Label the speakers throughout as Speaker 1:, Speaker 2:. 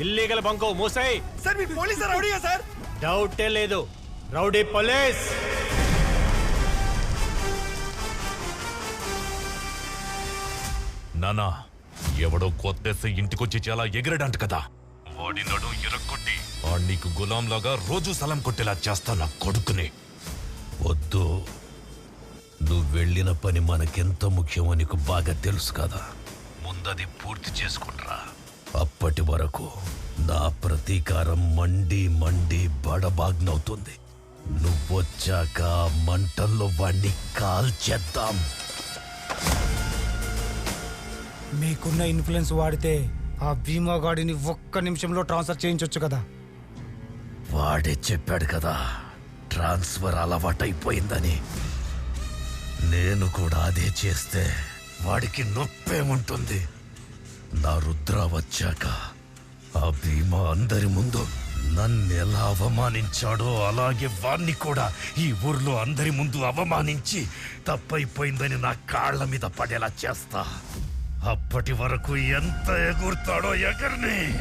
Speaker 1: Illegal bunk మూసాయి.
Speaker 2: Sir మీ police రౌడీయా సార్?
Speaker 1: డౌటే లేదు. Rowdy police.
Speaker 3: నానా ఎవడో కొత్తేస్తే ఇంటికొచ్చి చాలా ఎగిరడంట కదా. వాడి నడు ఎరక్కొట్టి ఆ నీకు గులాంలాగా రోజు సలం కొట్టేలా చేస్తా నా కొడుకుని.
Speaker 4: వద్దు. నువ్వు వెళ్ళిన పని మనకెంత ముఖ్యమో నీకు బాగా తెలుసు కదా. ముందది పూర్తి చేసుకుంట్రా. అప్పటి వరకు నా ప్రతీకారం మండి మండి బడబాగ్నవుతుంది. నువ్వొచ్చాక మంటల్లో వాణ్ణి కాల్చేద్దాం.
Speaker 5: మీకున్న ఇన్ఫ్లుయెన్స్ వాడితే ఆ భీమా గాడిని ఒక్క నిమిషంలో ట్రాన్స్ఫర్ చేయించొచ్చు కదా.
Speaker 4: వాడే చెప్పాడు కదా ట్రాన్స్ఫర్ అలవాటైపోయిందని. నేను కూడా అదే చేస్తే వాడికి నొప్పేముంటుంది? నా రుద్ర వచ్చాక ఆ భీమా అందరి ముందు నన్నెలా అవమానించాడో అలాగే వాణ్ణి కూడా ఈ ఊర్లో అందరి ముందు అవమానించి తప్పైపోయిందని నా కాళ్ళ మీద పడేలా చేస్తా. అప్పటి వరకు ఎంత ఎగురుతాడో ఎగర్ని.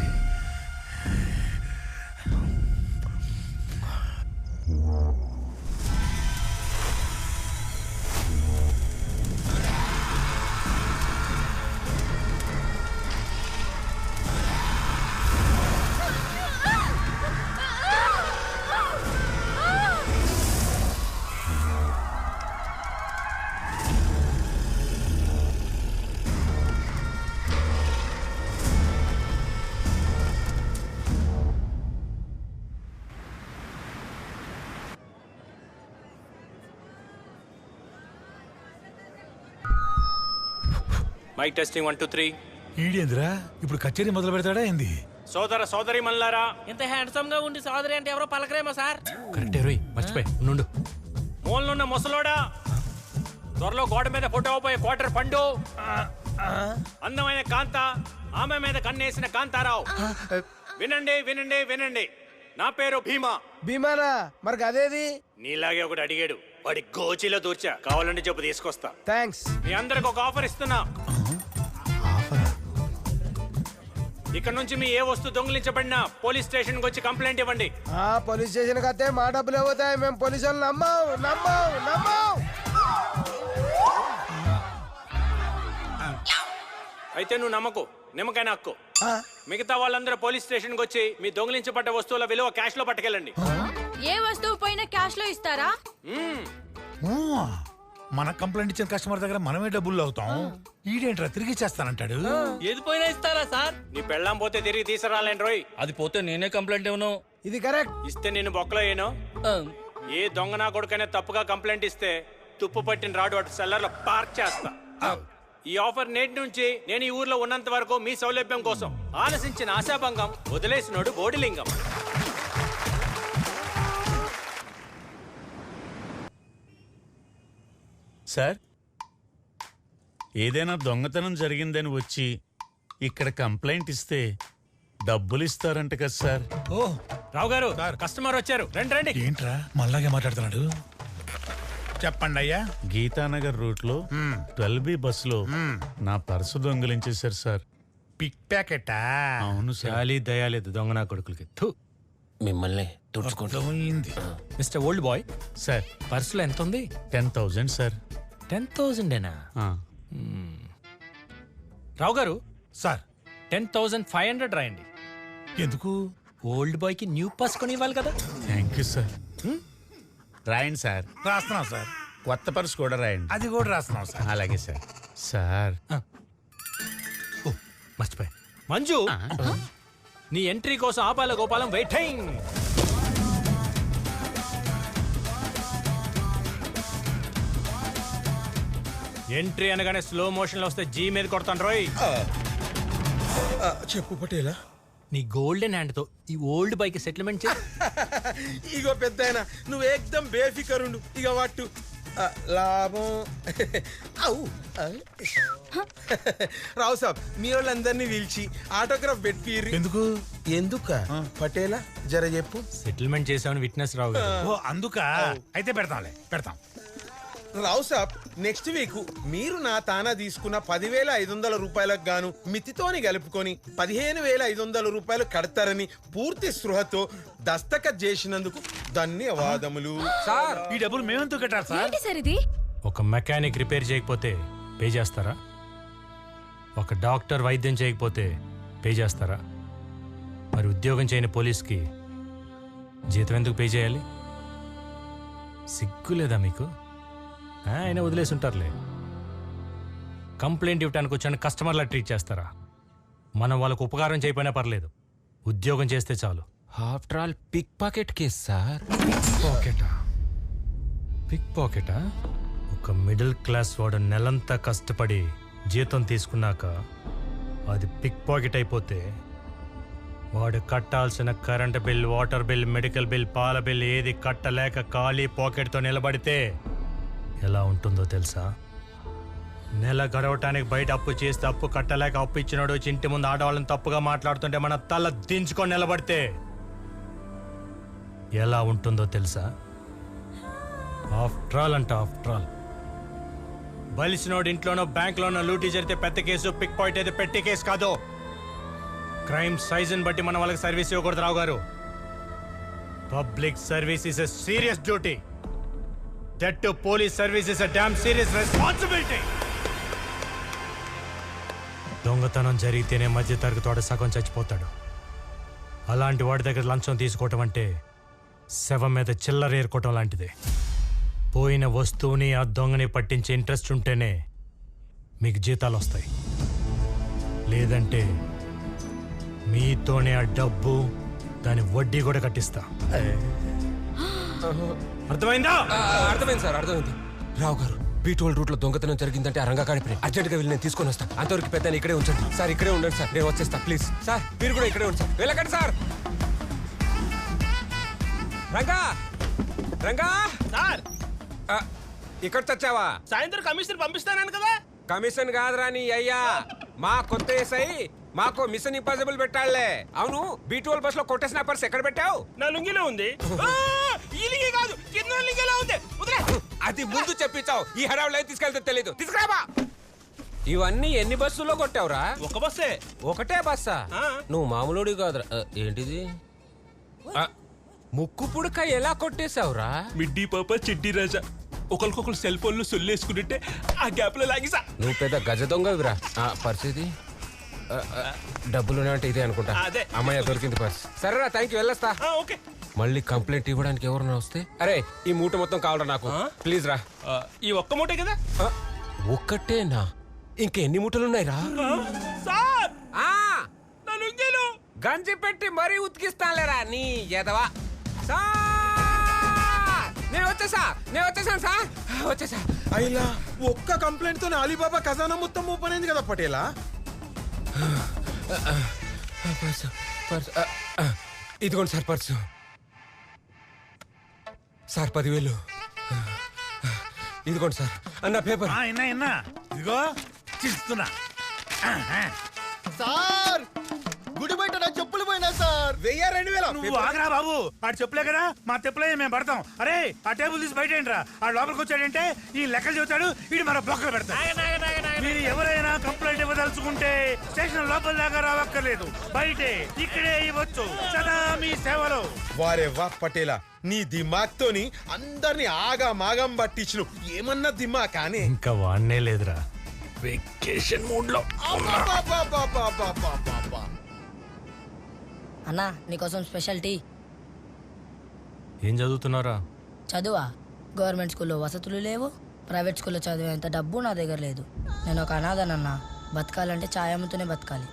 Speaker 1: Mike testing one two three
Speaker 6: ఈడేంద్రా ఇప్పుడు కచేరీ మొదలు పెడతాడా ఏంది?
Speaker 1: సోదర సోదరి మల్లారా.
Speaker 7: ఇంత హ్యాండ్సమ్గా ఉండి సోదరి అంటే ఎవరో పలకరేమో సార్.
Speaker 1: కరెక్టే రోయ్ మర్చిపోయి. నుండు మూలనున్న ముసలోడా? త్వరలో గోడ మీద ఫోటో పోయే క్వార్టర్ పండు. అందమైన కాంత ఆమె మీద కన్నేసిన కాంతారావు. వినండి వినండి వినండి. నా పేరు భీమా.
Speaker 2: భీమానా? మరి అదేది?
Speaker 1: నీలాగే ఒకటి అడిగాడు. వాడి గోచిలో దూర్చా. కావాలంటే చెప్పు తీసుకొస్తా.
Speaker 2: థ్యాంక్స్
Speaker 1: మీ అందరికి ఒక ఆఫర్ ఇస్తున్నా. ఇక్కడ నుంచి మీ ఏ వస్తువు దొంగిలించబడినా పోలీస్ స్టేషన్ వచ్చి కంప్లైంట్ ఇవ్వండి.
Speaker 2: ఆ పోలీస్ స్టేషన్ కతే మా డబ్బులు పోతాయి మేము పోలీసు వాళ్ళు నమ్మం నమ్మం నమ్మం.
Speaker 1: అయితే నువ్వు నమ్మకు నిమ్మకాయ నక్కు మిగతా వాళ్ళందరూ పోలీస్ స్టేషన్ వచ్చి మీ దొంగిలించబడ్డ వస్తువుల విలువ క్యాష్లో పట్టుకెళ్ళండి.
Speaker 8: ఏ వస్తువు పైన క్యాష్లో ఇస్తారా?
Speaker 1: మ్మ్.
Speaker 6: ఊ, మన కంప్లైంట్ ఇచ్చిన కస్టమర్ దగ్గర మనమే డబ్బులు అవుతాం. ఈడేంట్రా తిరిగి చేస్తానంటాడు
Speaker 7: ఏది పోయినా ఇస్తారా సార్?
Speaker 1: నీ పెళ్ళాం పోతే తిరిగి తీసుకురాలేండి రోయ్.
Speaker 7: అది పోతే నేనే కంప్లైంట్ ఇవ్వను.
Speaker 2: ఇది కరెక్ట్.
Speaker 1: ఇస్తే నేను బొక్కలో ఏను ఏ దొంగ నా కొడుకనే తప్పుగా కంప్లైంట్ ఇస్తే తుప్పు పట్టిన రాడు అటు సెల్లర్లో పార్క్ చేస్తా. ఈ ఆఫర్ నేటి నుంచి నేను ఈ ఊర్లో ఉన్నంత వరకు మీ సౌలభ్యం కోసం ఆలసించిన ఆశాభంగం వదిలేసినోడు బోడిలింగం.
Speaker 9: సార్? ఏదైనా దొంగతనం జరిగిందని వచ్చి ఇక్కడ కంప్లైంట్ ఇస్తే డబ్బులు ఇస్తారంట కదా సార్.
Speaker 6: ఓ
Speaker 1: రావు గారు కస్టమర్ వచ్చారు. రండి రండి.
Speaker 6: ఏంట్రా? మళ్ళాగే మాట్లాడుతున్నాడు. చెప్పండి అయ్యా.
Speaker 9: గీతానగర్ రూట్లో ట్వెల్వ్ బి బస్లో నా పర్సు దొంగిలించేశారు సార్.
Speaker 6: పిక్ ప్యాకెటా?
Speaker 9: అవును సార్.
Speaker 1: చాలీ దయాలేదు దొంగ నా కొడుకులకి. థు.
Speaker 7: మిమ్మల్ని తుడుచుకుంటా.
Speaker 6: పోయింది
Speaker 1: మిస్టర్ ఓల్డ్ బాయ్
Speaker 9: సార్.
Speaker 1: పర్సులో ఎంత ఉంది
Speaker 9: టెన్ థౌజండ్ సార్.
Speaker 1: టెన్ థౌజండేనా? రావు గారు
Speaker 6: sir.
Speaker 1: Ten thousand five hundred రాయండి.
Speaker 6: ఎందుకు?
Speaker 1: ఓల్డ్ బాయ్కి న్యూ పాస్ కొని ఇవ్వాలి కదా.
Speaker 9: Thank you sir. రాయండి సార్.
Speaker 6: రాస్తున్నాం సార్.
Speaker 9: కొత్త పర్సు కూడా రాయండి.
Speaker 6: అది కూడా రాస్తున్నాం సార్.
Speaker 9: అలాగే సార్. సార్.
Speaker 1: ఓ మర్చిపోయా. మంజు నీ ఎంట్రీ కోసం ఆపాల గోపాలం వెయిటింగ్. ఎంట్రీ అనగానే స్లో మోషన్లో వస్తే జీ మీద కొడతాను రోయ్.
Speaker 2: చెప్పు పటేలా.
Speaker 1: నీ గోల్డెన్ హ్యాండ్తో ఈ ఓల్డ్ బైక్ సెటిల్మెంట్ చే
Speaker 2: ఇగో పెద్ద నువ్వు ఏకదం బేఫికరుండు. ఇక వాటు లాభం. అవు. రావు సాబ్ మీ వాళ్ళందరినీ పిలిచి ఆటోగ్రాఫ్ పెట్టిర్రి
Speaker 6: ఎందుకు?
Speaker 2: ఎందుక? పటేలా జర చెప్పు.
Speaker 1: సెటిల్మెంట్ చేసామని విట్నెస్ రావు
Speaker 6: ఓ అందుక? అయితే పెడతాంలే పెడతాం.
Speaker 2: రావు సాబ్ నెక్స్ట్ వీక్ మీరు నా తానా తీసుకున్న పదివేల ఐదు వందల రూపాయలకు గాను మితితోని కలుపుకొని పదిహేను వేల ఐదు వందల రూపాయలు కడతారని పూర్తి స్పృహతో దస్తఖత్ చేసినందుకు ధన్యవాదములు.
Speaker 6: సార్ ఈ డబ్బులు మేమెందుకు కట్టాలి సార్.
Speaker 8: ఏంటి సార్ ఇది?
Speaker 1: ఒక మెకానిక్ రిపేర్ చేయకపోతే పే చేస్తారా? ఒక డాక్టర్ వైద్యం చేయకపోతే పే చేస్తారా? మరి ఉద్యోగం చేయని పోలీస్కి జీతం ఎందుకు పే చేయాలి? సిగ్గు లేదా మీకు? ఆయన వదిలేసి ఉంటారులే. కంప్లైంట్ ఇవ్వడానికి వచ్చాను కస్టమర్లా ట్రీట్ చేస్తారా? మనం వాళ్ళకు ఉపకారం చేయకపోయినా పర్లేదు. ఉద్యోగం చేస్తే చాలు.
Speaker 10: After all pick pocket case sir
Speaker 1: పాకెటా pick పాకెటా ఒక మిడిల్ క్లాస్ వాడు నెలంతా కష్టపడి జీతం తీసుకున్నాక అది పిక్ పాకెట్ అయిపోతే వాడు కట్టాల్సిన current bill water bill medical bill పాల బిల్ ఏది కట్టలేక ఖాళీ పాకెట్తో నిలబడితే ఎలా ఉంటుందో తెలుసా? నెల గడవటానికి బయట అప్పు చేస్తే అప్పు కట్టలేక అప్పు ఇచ్చినాడు ఇంటి ముందు ఆడవాళ్ళని తప్పుగా మాట్లాడుతుంటే మన తల దించుకొని నిలబడితే ఎలా ఉంటుందో తెలుసా? ఆఫ్టర్ ఆల్ అంట ఆఫ్టర్ ఆల్ బలిసినోడు ఇంట్లోనో బ్యాంక్లోనో లూటీ జరిగితే పెద్ద కేసు పిక్ పాయింట్ అయితే పెట్టి కేసు కాదు. క్రైమ్ సైజుని బట్టి మనం వాళ్ళకి సర్వీస్ ఇవ్వకూడదు రావు గారు. Public service is a serious duty that to police service is a damn serious responsibility దొంగతనం జరిగితేనే మధ్య తరగతి సగం చచ్చిపోతాడు. అలాంటి వాడి దగ్గర లంచం తీసుకోవటం అంటే శవం మీద చిల్లర ఏరుకోవటం లాంటిదే. పోయిన వస్తువుని ఆ దొంగని పట్టించే ఇంట్రెస్ట్ ఉంటేనే మీకు జీతాలు వస్తాయి. లేదంటే మీతోనే ఆ డబ్బు దాని వడ్డీ కూడా కట్టిస్తా. అర్థమైందా?
Speaker 10: అర్థమైంది సార్ అర్థమైంది. రావు గారు బీటోల్ రూట్లో దొంగతనం జరిగిందంటే ఆ రంగా కాడిపోయి అర్జెంట్గా వెళ్ళి నేను తీసుకొని వస్తా. అంతవరకు పెద్ద ఇక్కడే ఉంచండి. సార్ ఇక్కడే ఉండండి సార్. నేను వచ్చేస్తా ప్లీజ్. సార్ మీరు కూడా ఇక్కడే ఉంచండి వెళ్ళకండి సార్. రంగా! రంగా!
Speaker 7: సార్!
Speaker 10: ఇక్కడ చచ్చావా
Speaker 7: సాయంత్రం కమిషనర్ పంపిస్తానని కదా?
Speaker 10: కమిషన్ కాదురా నీ అయ్యా. మా కొత్త ఎస్ఐ మాకు మిషన్ ఇంపాసిబుల్ పెట్టాలే అవును బీటోల్ బస్లో కొట్టేసిన పర్స్ ఎక్కడ పెట్టావు?
Speaker 7: నా లుంగిలో ఉంది. ఈ లుంగి కాదు కింద లుంగిలో ఉంది. వదిలే.
Speaker 10: అది ముందు చెప్పించావు. ఈ హడావులు తీసుకెళ్తే తెలీదు. తీసుకురాబా. ఇవన్నీ ఎన్ని బస్సుల్లో కొట్టావురా?
Speaker 7: ఒక బస్సే.
Speaker 10: ఒకటే బస్సా?
Speaker 7: ఆ.
Speaker 10: నువ్వు మామూలుడి కాదురా. ఏంటిది? ముక్కు పుడక ఎలా కొట్టేశావురా?
Speaker 7: మిడ్డీ పాప చెడ్డీ రాజా. ఒకరికొకరు సెల్ ఫోన్లు సొల్లేసుకుంటుంటే ఆ గ్యాప్లో లాగిసా.
Speaker 10: నువ్వు పెద్ద గజ దొంగవిరా. ఆ, పర్స్ ఇది ఆ, ఆ, డబ్బులు అంటే ఇదే అనుకుంటా.
Speaker 7: అదే.
Speaker 10: అమ్మాయి దొరికింది పర్స్ సరేరా థ్యాంక్ యూ వెళ్ళొస్తా.
Speaker 7: ఆ, ఓకే.
Speaker 10: మళ్ళీ కంప్లైంట్ ఇవ్వడానికి ఎవరన్నా వస్తే? అరే ఈ మూట మొత్తం కావాలరా నాకు. ప్లీజ్ రా.
Speaker 7: ఈ ఒక్క మూటే కదా?
Speaker 10: ఒక్కటేనా? ఇంకెన్ని మూటలున్నాయి రా
Speaker 7: సార్!
Speaker 10: ఆ,
Speaker 7: నా లుంగిలో
Speaker 10: గంజి పెట్టి మరీ ఉతికిస్తానులేరా నీ ఎదవా? సార్! నేను వచ్చేసా నేను వచ్చేసాను సార్. వచ్చేసా.
Speaker 2: అయిలా ఒక్క కంప్లైంట్తో అలీబాబా ఖజానా మొత్తం ఓపెన్ అయింది కదా పటేలా?
Speaker 10: ఇదిగోండి సార్ పర్సు. సార్ పదివేలు. ఇదిగోండి సార్ అన్న పేపర్.
Speaker 6: ఆ, ఇన్నా ఇన్నా. ఇదిగో చిస్తున్నా
Speaker 2: సార్ గుడి బయట నా చెప్పులు పోయినా సార్. వెయ్యి రెండు వేల.
Speaker 6: నువ్వు ఆగరా బాబు. ఆడు చెప్పులే కదా మా చెప్పులే మేము పడతాం. అరే ఆ టేబుల్ తీసి బయట ఏంట్రా ఆ లోపలికి వచ్చాడంటే ఈ లెక్కలు చెబుతాడు వీడు మన బొక్కలు పెడతాడు. మీరు ఎవరైనా కంప్లైంట్ ఇవ్వదలుచుకుంటే స్టేషన్ లోపల దాకా రావక్కర్లేదు. బయటే ఇక్కడే ఇవ్వచ్చు. సదా మీ సేవలో.
Speaker 2: వారే వా పటేలా. నీ దిమాగ్ తోని అందరిని ఆగా మాగం పట్టించు ఏమన్నా దిమా కానీ.
Speaker 1: ఇంకా వాడనే లేదురా. వెకేషన్ మూడ్లో.
Speaker 11: అన్నా నీకోసం స్పెషల్ టీ.
Speaker 1: ఏం చదువుతున్నారా?
Speaker 11: చదువా? గవర్నమెంట్ స్కూల్లో వసతులు లేవు. ప్రైవేట్ స్కూల్లో చదివేంత డబ్బు నా దగ్గర లేదు. నేను ఒక అనాథనన్నా. బతకాలంటే ఛాయ్ అమ్ముతూనే బతకాలి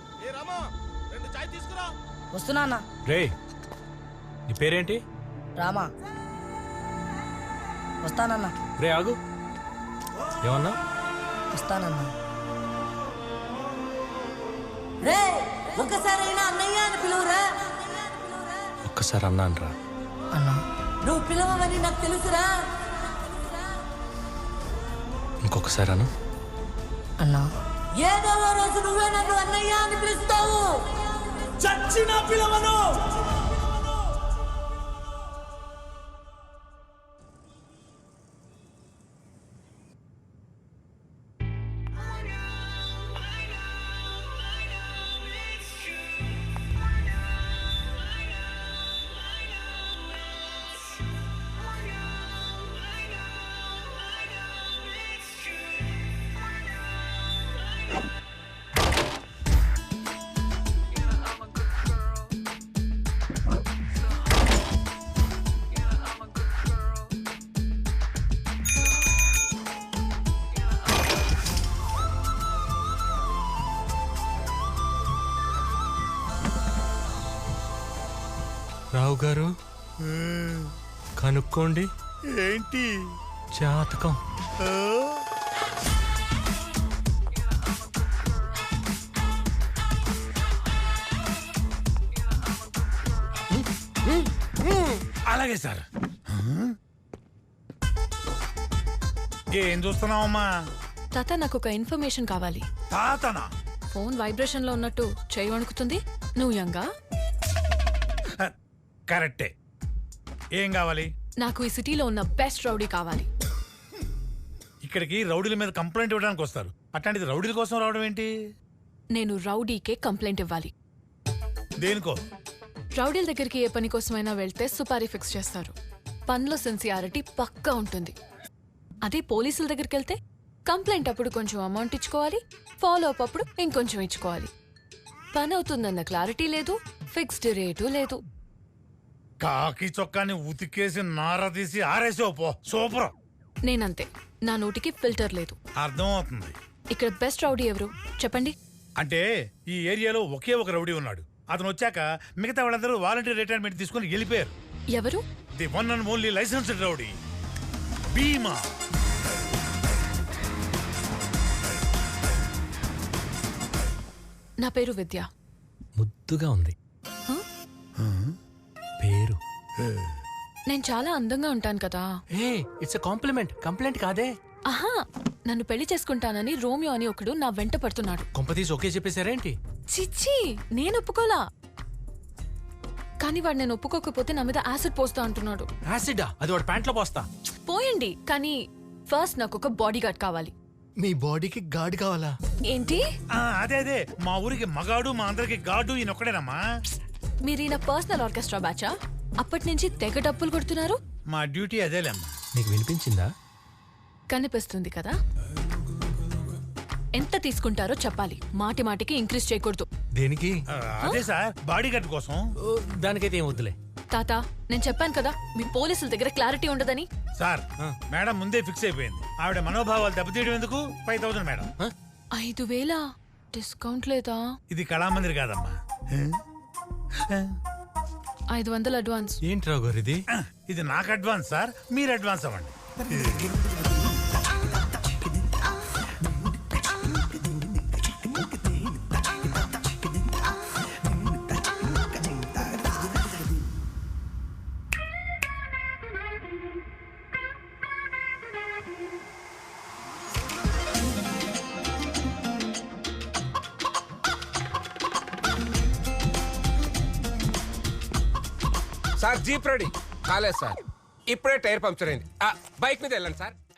Speaker 11: వస్తున్నా అన్నా.
Speaker 1: రే నీ పేరేంటి?
Speaker 11: రామా. వస్తానన్నా.
Speaker 1: రే ఆగు. ఏమన్నా?
Speaker 11: వస్తానన్నా.
Speaker 12: రే ఒక్కసారైనా అన్నయ్య అని పిలువురా?
Speaker 1: ఒక్కసారి అన్నాను రా
Speaker 11: అన్నా.
Speaker 12: నువ్వు పిలవమని నాకు తెలుసురా?
Speaker 1: ఇంకొకసారి అను
Speaker 11: అన్నా.
Speaker 12: ఏదో రోజు నువ్వే నన్ను అన్నయ్య అని పిలుస్తావు. చచ్చిన పిలవను.
Speaker 1: కనుక్కోండి
Speaker 6: ఏంటి?
Speaker 1: జాతకం.
Speaker 6: అలాగే సార్. ఏం చూస్తున్నావమ్మా?
Speaker 13: తాత నాకు ఒక ఇన్ఫర్మేషన్ కావాలి.
Speaker 6: తాతనా?
Speaker 13: ఫోన్ వైబ్రేషన్లో ఉన్నట్టు చేయి వణుకుతుంది. నువ్వు యంగా?
Speaker 6: కరెక్టే. ఏం కావాలి?
Speaker 13: నాకు ఈ సిటీలో ఉన్న బెస్ట్ రౌడీ కావాలి.
Speaker 6: ఇక్కడికి రౌడీల మీద కంప్లైంట్ ఇవ్వడానికి వస్తారు. అట్లాంటిది రౌడీల కోసం రావడం ఏంటి?
Speaker 13: నేను రౌడీకే కంప్లైంట్ ఇవ్వాలి.
Speaker 6: దేనికో?
Speaker 13: రౌడీల దగ్గరికి ఏ పని కోసమైనా వెళ్తే సుపారీ ఫిక్స్ చేస్తారు. పనిలో సిన్సియారిటీ పక్కా ఉంటుంది. అదే పోలీసుల దగ్గరికి వెళ్తే కంప్లైంట్ అప్పుడు కొంచెం అమౌంట్ ఇచ్చుకోవాలి ఫాలో అప్ అప్పుడు ఇంకొంచెం ఇచ్చుకోవాలి. పని అవుతుందన్న క్లారిటీ లేదు ఫిక్స్డ్ రేటు లేదు.
Speaker 6: కాకి చొక్కాని ఉతికేసి నార తీసి ఆరేసావు పో. సూపర్.
Speaker 13: నేనంతే. నా నోటికి ఫిల్టర్ లేదు.
Speaker 6: అర్థం అవుతుంది
Speaker 13: ఇక్కడ బెస్ట్ రౌడీ ఎవరు? చెప్పండి.
Speaker 6: అంటే ఈ ఏరియాలో ఒకే ఒక రౌడీ ఉన్నాడు. అతను వచ్చాక మిగతా వాళ్ళందరూ వాలంటీర్ రిటైర్మెంట్ తీసుకుని వెళ్ళిపోయారు.
Speaker 13: ఎవరు?
Speaker 6: The one and only licensed rowdy. Bhima.
Speaker 13: నా పేరు విద్య.
Speaker 1: ముద్దుగా ఉంది.
Speaker 13: నేను చాలా అందంగా ఉంటాను కదా.
Speaker 1: ఏ ఇట్స్ కాంప్లిమెంట్ కంప్లైంట్ కాదే.
Speaker 13: ఆహా నన్ను పెళ్ళి చేసుకుంటానని రోమియో అని ఒకడు నా వెంట పడుతున్నాడు.
Speaker 1: కొంపతీసి ఓకే చెప్పేశారేంటి?
Speaker 13: చిచ్చి నేను ఒప్పుకోలా? కానీ వాడు నేను ఒప్పుకోకపోతే నా మీద యాసిడ్ పోస్తా అంటున్నాడు.
Speaker 1: యాసిడా? అది వాడు ప్యాంట్లో పోస్తా.
Speaker 13: పోయండి కానీ ఫస్ట్ నాకు ఒక బాడీ గార్డ్ కావాలి.
Speaker 1: మీ బాడీకి గాడ్ కావాలా?
Speaker 13: ఏంటి?
Speaker 6: ఆ, అదే అదే. మా ఊరికి మగాడు మా అందరికి గాడు ఈయన ఒక్కడేనమ్మా.
Speaker 13: మీరు ఈయన పర్సనల్ ఆర్కెస్ట్రా బ్యాచా అప్పటి నుంచి తెగ డప్పులు కొడుతున్నారు?
Speaker 6: మా డ్యూటీ అదేలేమ్మా.
Speaker 1: నీకు వినిపించిందా?
Speaker 13: కనిపిస్తుంది కదా? ఎంత తీసుకుంటారో చెప్పాలి. మాటి మాటికి ఇంక్రీజ్ చేయకూడదు.
Speaker 1: దేనికి?
Speaker 6: అదే సార్ బాడీ గార్డ్ కోసం.
Speaker 1: దానికైతే ఏం వద్దులే.
Speaker 13: తాత నేను చెప్పాను కదా మీ పోలీసుల దగ్గర క్లారిటీ ఉండదని.
Speaker 6: సార్ మేడం ముందే ఫిక్స్ అయిపోయింది. ఆవిడ మనోభావాలు దెబ్బతీయడం ఎందుకు? Five thousand madam.
Speaker 13: ఐదు వేల? డిస్కౌంట్ లేదా?
Speaker 6: ఇది కళామందిర్ కాదమ్మా.
Speaker 13: ఐదు వందలు అడ్వాన్స్
Speaker 1: ఏంటి రావు గారు ఇది?
Speaker 6: ఇది నాకు అడ్వాన్స్ సార్. మీరు అడ్వాన్స్ అవ్వండి.
Speaker 10: Jeep ready. కాలేదు సార్. ఇప్పుడే టైర్ పంక్చర్ అయింది. బైక్ మీద వెళ్ళండి సార్.